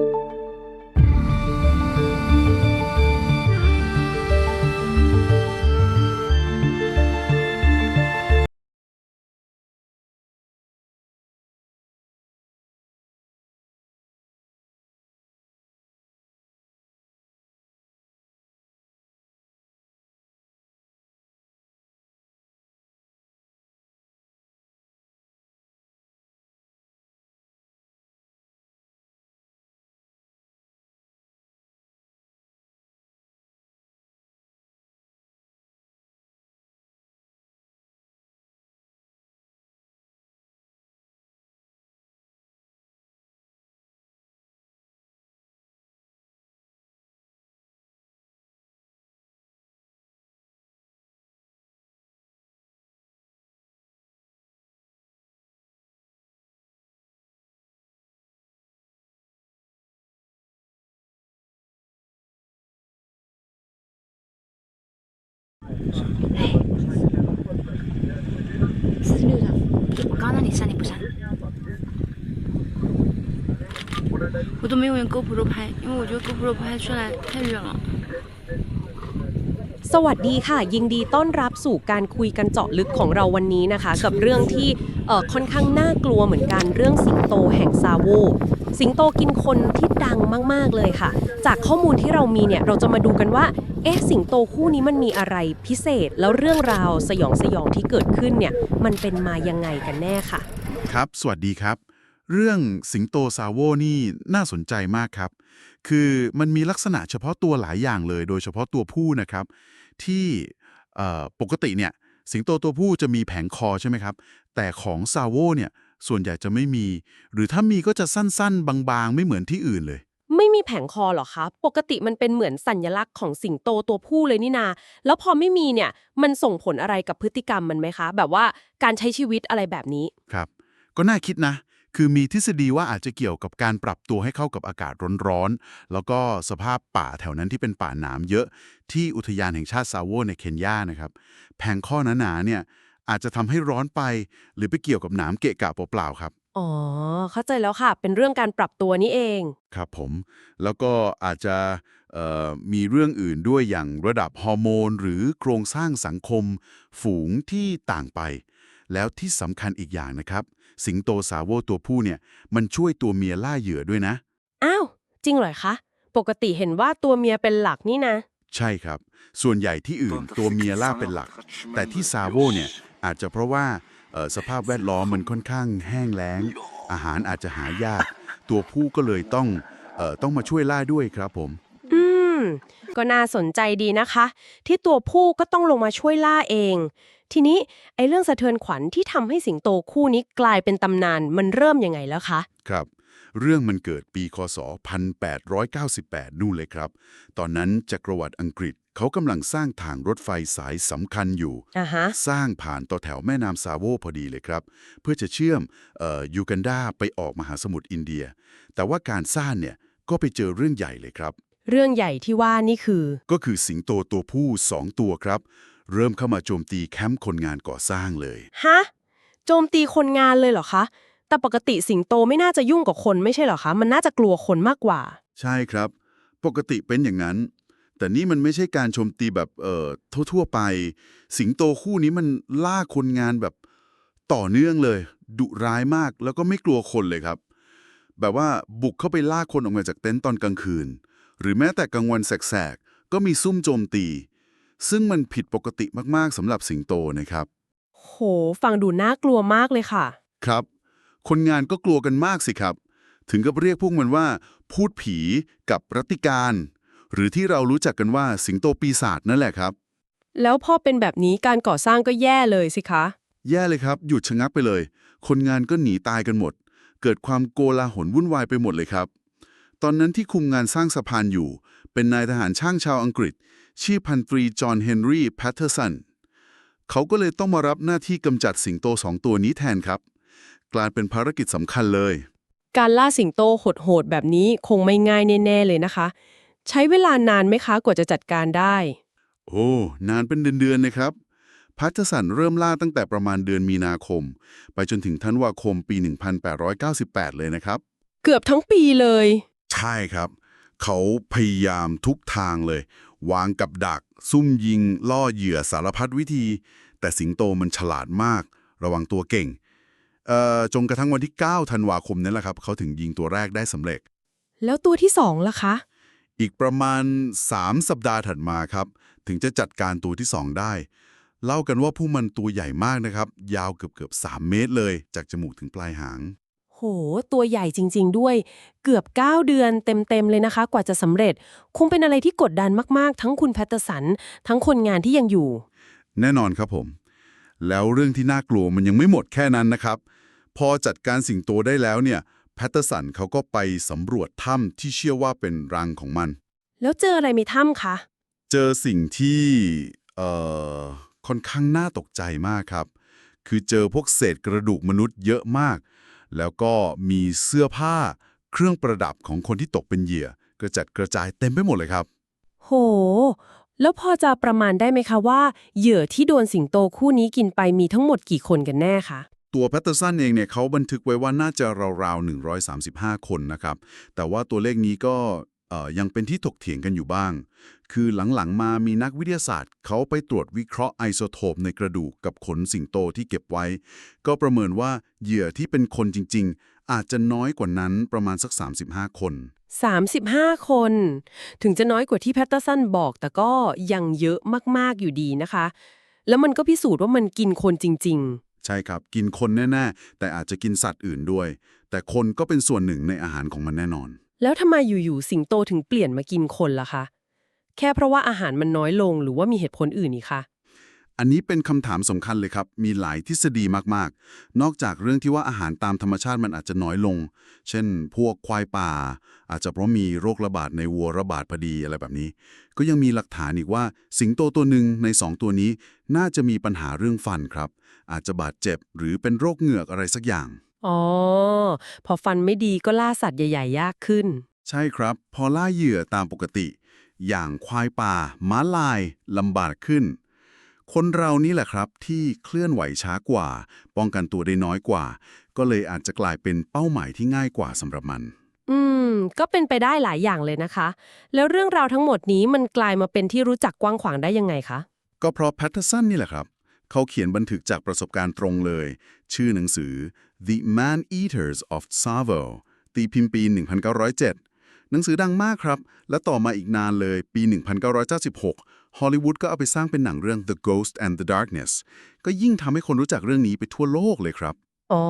you 我都没有用 GoPro 拍，因为我觉得 GoPro 拍出来太远了。สวัสดีค่ะ ยินดีต้อนรับสู่การคุยกันเจาะลึกของเราวันนี้นะคะ กับเรื่องที่ค่อนข้างน่ากลัวเหมือนกันเรื่องสิงโตแห่งซาโวสิงโตกินคนที่ดังมาก ๆ เลยค่ะ จากข้อมูลที่เรามีเนี่ยเราจะมาดูกันว่า เอ๊ะสิงโตคู่นี้มันมีอะไรพิเศษ แล้วเรื่องราวสยองสยองที่เกิดขึ้นเนี่ยมันเป็นมายังไงกันแน่ค่ะ ครับ สวัสดีครับ เรื่องสิงโตซาโวนี่น่าสนใจมากครับ คือมันมีลักษณะเฉพาะตัวหลายอย่างเลย โดยเฉพาะตัวผู้นะครับ ที่เอ่อปกติเนี่ยสิงโตตัวผู้จะมีแผงคอใช่ไหมครับ แต่ของซาโวเนี่ยส่วนใหญ่จะไม่มี หรือถ้ามีก็จะสั้นๆ บางๆ ไม่เหมือนที่อื่นเลย ไม่มีแผงคอเหรอคะ ปกติมันเป็นเหมือนสัญลักษณ์ของสิงโตตัวผู้เลยนี่นา แล้วพอไม่มีเนี่ยมันส่งผลอะไรกับพฤติกรรมมันไหมคะ แบบว่าการใช้ชีวิตอะไรแบบนี้ ครับ ก็น่าคิดนะ คือมีทฤษฎีว่าอาจจะเกี่ยวกับการปรับตัวให้เข้ากับอากาศร้อนๆ แล้วก็สภาพป่าแถวนั้นที่เป็นป่าหนามเยอะ ที่อุทยานแห่งชาติซาโวในเคนยานะครับ แผงข้อหนาๆเนี่ยอาจจะทำให้ร้อนไป หรือไปเกี่ยวกับหนามเกะกะเปล่าๆครับ อ๋อ เข้าใจแล้วค่ะ เป็นเรื่องการปรับตัวนี่เอง ครับผม แล้วก็อาจจะเอ่อมีเรื่องอื่นด้วยอย่างระดับฮอร์โมน หรือโครงสร้างสังคม ฝูงที่ต่างไป แล้วที่สำคัญอีกอย่างนะครับ สิงโตซาโวตัวผู้เนี่ย มันช่วยตัวเมียล่าเหยื่อด้วยนะ อ้าว จริงเหรอคะ ปกติเห็นว่าตัวเมียเป็นหลักนี่นะ ใช่ครับ ส่วนใหญ่ที่อื่นตัวเมียล่าเป็นหลัก แต่ที่ซาโวเนี่ยอาจจะเพราะว่าเอ่อสภาพแวดล้อมมันค่อนข้างแห้งแล้ง อาหารอาจจะหายาก ตัวผู้ก็เลยต้องเอ่อต้องมาช่วยล่าด้วยครับผม อืม ก็น่าสนใจดีนะคะ ที่ตัวผู้ก็ต้องลงมาช่วยล่าเอง ทีนี้ไอ้เรื่องสะเทือนขวัญที่ทำให้สิงโตคู่นี้กลายเป็นตำนานมันเริ่มยังไงแล้วคะ ครับ เรื่องมันเกิดปีคศ 1898 นู่นเลยครับ ตอนนั้นจักรวรรดิอังกฤษเขากำลังสร้างทางรถไฟสายสำคัญอยู่ อ่าฮะ สร้างผ่านต่อแถวแม่น้ำซาโวพอดีเลยครับ เพื่อจะเชื่อมเอ่อยูกันดาไปออกมหาสมุทรอินเดีย แต่ว่าการสร้างเนี่ยก็ไปเจอเรื่องใหญ่เลยครับ เรื่องใหญ่ที่ว่านี่คือ ก็คือสิงโตตัวผู้สองตัวครับ เริ่มเข้ามาโจมตีแคมป์คนงานก่อสร้างเลย ฮะ โจมตีคนงานเลยเหรอคะ แต่ปกติสิงโตไม่น่าจะยุ่งกับคนไม่ใช่เหรอคะ มันน่าจะกลัวคนมากกว่า ใช่ครับ ปกติเป็นอย่างนั้น แต่นี่มันไม่ใช่การโจมตีแบบเอ่อทั่วๆไป สิงโตคู่นี้มันล่าคนงานแบบต่อเนื่องเลย ดุร้ายมากแล้วก็ไม่กลัวคนเลยครับ แบบว่าบุกเข้าไปล่าคนออกมาจากเต็นท์ตอนกลางคืน หรือแม้แต่กลางวันแสกๆก็มีซุ่มโจมตี ซึ่งมันผิดปกติมากๆสำหรับสิงโตนะครับ โห ฟังดูน่ากลัวมากเลยค่ะ ครับ คนงานก็กลัวกันมากสิครับ ถึงกับเรียกพวกมันว่า พูดผีกับรัตติการ หรือที่เรารู้จักกันว่าสิงโตปีศาจนั่นแหละครับ แล้วพอเป็นแบบนี้การก่อสร้างก็แย่เลยสิคะ แย่เลยครับ หยุดชะงักไปเลย คนงานก็หนีตายกันหมด เกิดความโกลาหลวุ่นวายไปหมดเลยครับ ตอนนั้นที่คุมงานสร้างสะพานอยู่ เป็นนายทหารช่างชาวอังกฤษ ชื่อพันตรีจอห์นเฮนรี่แพทเทอร์สันเขาก็เลยต้องมารับหน้าที่กำจัดสิงโตสองตัวนี้แทนครับ กลายเป็นภารกิจสำคัญเลย การล่าสิงโตโหดๆแบบนี้คงไม่ง่ายแน่ ๆ เลยนะคะ ใช้เวลานานไหมคะกว่าจะจัดการได้ โอ้ นานเป็นเดือนๆนะครับพัทสันเริ่มล่าตั้งแต่ประมาณเดือนมีนาคม ไปจนถึงธันวาคมปี 1898 เลยนะครับ เกือบทั้งปีเลย ใช่ครับ เขาพยายามทุกทางเลย วางกับดัก ซุ่มยิง ล่อเหยื่อสารพัดวิธี แต่สิงโตมันฉลาดมาก ระวังตัวเก่งเอ่อจนกระทั่งวันที่ 9 ธันวาคมนั่นแหละครับ เขาถึงยิงตัวแรกได้สำเร็จ แล้วตัวที่สองล่ะคะ อีกประมาณ 3 สัปดาห์ถัดมาครับ ถึงจะจัดการตัวที่2ได้ เล่ากันว่าผู้มันตัวใหญ่มากนะครับ ยาวเกือบเกือบๆ3เมตรเลย จากจมูกถึงปลายหาง โห ตัวใหญ่จริง ๆ ด้วย เกือบ 9 เดือนเต็ม ๆ เลยนะคะ กว่าจะสำเร็จ คงเป็นอะไรที่กดดันมากๆ ทั้งคุณแพตเตอร์สัน ทั้งคนงานที่ยังอยู่ แน่นอนครับผม แล้วเรื่องที่น่ากลัวมันยังไม่หมดแค่นั้นนะครับ พอจัดการสิงโตได้แล้วเนี่ยแพตเตอร์สันเขาก็ไปสำรวจถ้ำที่เชื่อว่าเป็นรังของมัน แล้วเจออะไรในถ้ำคะ เจอสิ่งที่เอ่อค่อนข้างน่าตกใจมากครับ คือเจอพวกเศษกระดูกมนุษย์เยอะมาก แล้วก็มีเสื้อผ้าเครื่องประดับของคนที่ตกเป็นเหยื่อกระจัดกระจายเต็มไปหมดเลยครับ โห แล้วพอจะประมาณได้ไหมคะว่าเหยื่อที่โดนสิงโตคู่นี้กินไปมีทั้งหมดกี่คนกันแน่คะ ตัวแพตเตอร์สันเองเนี่ยเขาบันทึกไว้ว่าน่าจะราวๆ135 คนนะครับ แต่ว่าตัวเลขนี้ก็เอ่อยังเป็นที่ถกเถียงกันอยู่บ้าง คือหลังๆมามีนักวิทยาศาสตร์ เขาไปตรวจวิเคราะห์ไอโซโทปในกระดูกกับขนสิงโตที่เก็บไว้ ก็ประเมินว่าเหยื่อที่เป็นคนจริง ๆ อาจจะน้อยกว่านั้นประมาณสัก 35 คน 35 คน ถึงจะน้อยกว่าที่แพตเตอร์สันบอก แต่ก็ยังเยอะมากๆอยู่ดีนะคะ แล้วมันก็พิสูจน์ว่ามันกินคนจริงใช่ครับกินคนแน่ๆ แต่อาจจะกินสัตว์อื่นด้วย แต่คนก็เป็นส่วนหนึ่งในอาหารของมันแน่นอนๆแล้วทำไมอยู่ๆสิงโตถึงเปลี่ยนมากินคนล่ะคะ แค่เพราะว่าอาหารมันน้อยลงหรือว่ามีเหตุผลอื่นอีกคะอันนี้เป็นคำถามสำคัญเลยครับ มีหลายทฤษฎีมากๆ นอกจากเรื่องที่ว่าอาหารตามธรรมชาติมันอาจจะน้อยลง เช่น พวกควายป่า อาจจะเพราะมีโรคระบาดในวัวระบาดพอดีอะไรแบบนี้ ก็ยังมีหลักฐานอีกว่า สิงโตตัวหนึ่งในสองตัวนี้ น่าจะมีปัญหาเรื่องฟันครับ อาจจะบาดเจ็บหรือเป็นโรคเหงือกอะไรสักอย่าง อ๋อ พอฟันไม่ดีก็ล่าสัตว์ใหญ่ ๆ ยากขึ้น ใช่ครับ พอล่าเหยื่อตามปกติ อย่างควายป่า ม้าลายลำบากขึ้น คนเรานี่แหละครับที่เคลื่อนไหวช้ากว่า ป้องกันตัวได้น้อยกว่า ก็เลยอาจจะกลายเป็นเป้าหมายที่ง่ายกว่าสำหรับมัน อืม ก็เป็นไปได้หลายอย่างเลยนะคะ แล้วเรื่องราวทั้งหมดนี้มันกลายมาเป็นที่รู้จักกว้างขวางได้ยังไงคะ ก็เพราะแพทเทอร์สันนี่แหละครับ เขาเขียนบันทึกจากประสบการณ์ตรงเลย ชื่อหนังสือ The Man-Eaters of Tsavo ตีพิมพ์ปี 1907 หนังสือดังมากครับ และต่อมาอีกนานเลยปี 1996 ฮอลลีวูดก็เอาไปสร้างเป็นหนังเรื่อง The Ghost and the Darkness ก็ยิ่งทำให้คนรู้จักเรื่องนี้ไปทั่วโลกเลยครับ อ๋อ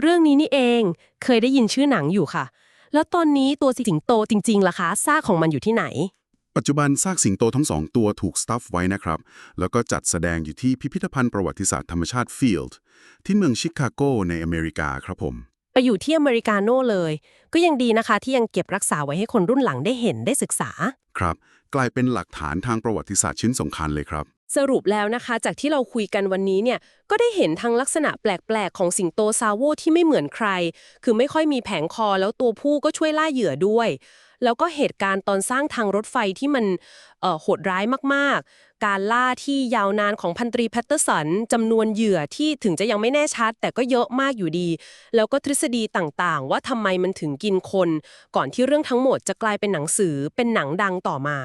เรื่องนี้นี่เอง เคยได้ยินชื่อหนังอยู่ค่ะ แล้วตอนนี้ตัวสิงโตจริงๆล่ะคะซากของมันอยู่ที่ไหน ปัจจุบันซากสิงโตทั้งสองตัวถูกสตัฟไว้นะครับ แล้วก็จัดแสดงอยู่ที่พิพิธภัณฑ์ประวัติศาสตร์ธรรมชาติฟิลด์ที่เมืองชิคาโกในอเมริกาครับผม ไปอยู่ที่อเมริกาโน่เลย ก็ยังดีนะคะที่ยังเก็บรักษาไว้ให้คนรุ่นหลังได้เห็นได้ศึกษา ครับ กลายเป็นหลักฐานทางประวัติศาสตร์ชิ้นสำคัญเลยครับ สรุปแล้วนะคะ จากที่เราคุยกันวันนี้เนี่ยก็ได้เห็นทั้งลักษณะแปลก ๆ ของสิงโตซาโวที่ไม่เหมือนใคร คือไม่ค่อยมีแผงคอแล้วตัวผู้ก็ช่วยล่าเหยื่อด้วย แล้วก็เหตุการณ์ตอนสร้างทางรถไฟที่มันโหดร้ายมากๆ การล่าที่ยาวนานของพันตรีแพตเตอร์สันจำนวนเหยื่อที่ถึงจะยังไม่แน่ชัด แต่ก็เยอะมากอยู่ดี แล้วก็ทฤษฎีต่างๆ ว่าทำไมมันถึงกินคน ก่อนที่เรื่องทั้งหมดจะกลายเป็นหนังสือเป็นหนังดังต่อมา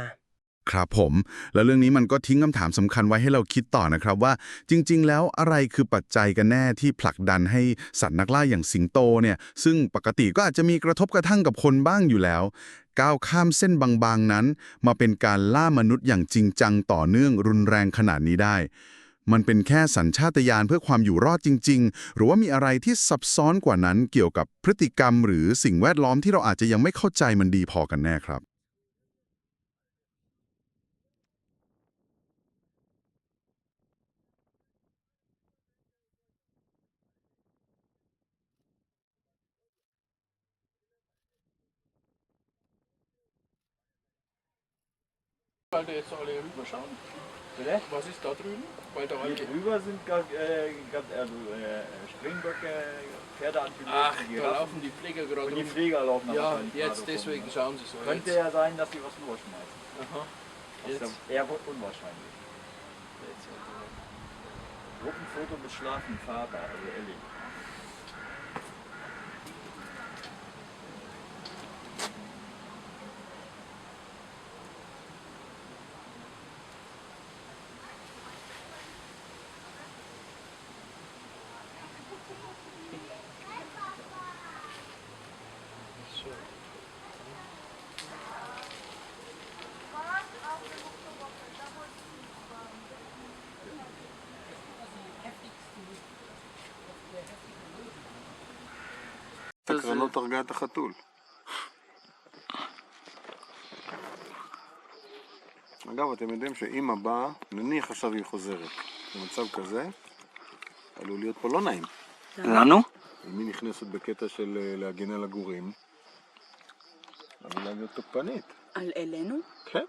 ครับผม แล้วเรื่องนี้มันก็ทิ้งคำถามสำคัญไว้ให้เราคิดต่อนะครับว่า จริง ๆ แล้วอะไรคือปัจจัยกันแน่ที่ผลักดันให้สัตว์นักล่าอย่างสิงโตเนี่ย ซึ่งปกติก็อาจจะมีกระทบกระทั่งกับคนบ้างอยู่แล้ว ก้าวข้ามเส้นบางๆนั้น มาเป็นการล่ามนุษย์อย่างจริงจังต่อเนื่องรุนแรงขนาดนี้ได้ มันเป็นแค่สัญชาตญาณเพื่อความอยู่รอดจริง ๆ หรือว่ามีอะไรที่ซับซ้อนกว่านั้นเกี่ยวกับพฤติกรรม หรือสิ่งแวดล้อมที่เราอาจจะยังไม่เข้าใจมันดีพอกันแน่ครับ Weil da jetzt alle rüberschauen. Bitte? Was ist da drüben? Weil da alle. Hier drüber sind ganz, äh, ganz also, äh, Springböcke, Pferdeantilopen, Ach, da laufen die Pfleger gerade und die rum. Pfleger laufen Ja, jetzt gerade rum, deswegen ne? schauen sie so. Könnte jetzt. ja sein, dass sie was losschmeißen. Aha. Das ist Jetzt. ja eher unwahrscheinlich. Gruppenfoto mit schlafendem Vater, also Ellie. הקרנות הרגה את החתול. אגב, אתם יודעים שאימא באה, נניח עכשיו היא חוזרת, במצב כזה, עלול להיות פה לא נעים. לנו? אם היא נכנסת בקטע של אה, להגן על הגורים, עלולה להיות תוקפנית. על אלינו? כן.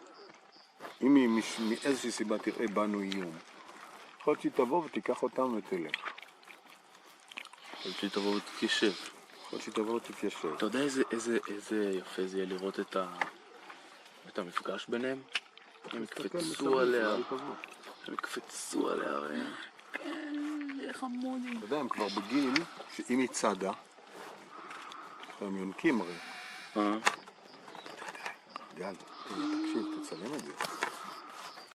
אם היא מש- מאיזושהי סיבה תראה בנו איום, יכול להיות שהיא תבוא ותיקח אותם ותלך. שהיא תבוא ותתיישב. יכול להיות שהיא תבוא ותתיישב. אתה יודע איזה, איזה, איזה יפה זה יהיה לראות את, ה... את המפגש ביניהם? הם יקפצו עליה, הם יקפצו עליה. ו- אתה יודע, הם כבר בגיל שאם היא צדה, הם יונקים הרי. אה? גל, תקשיב, תצלם את זה.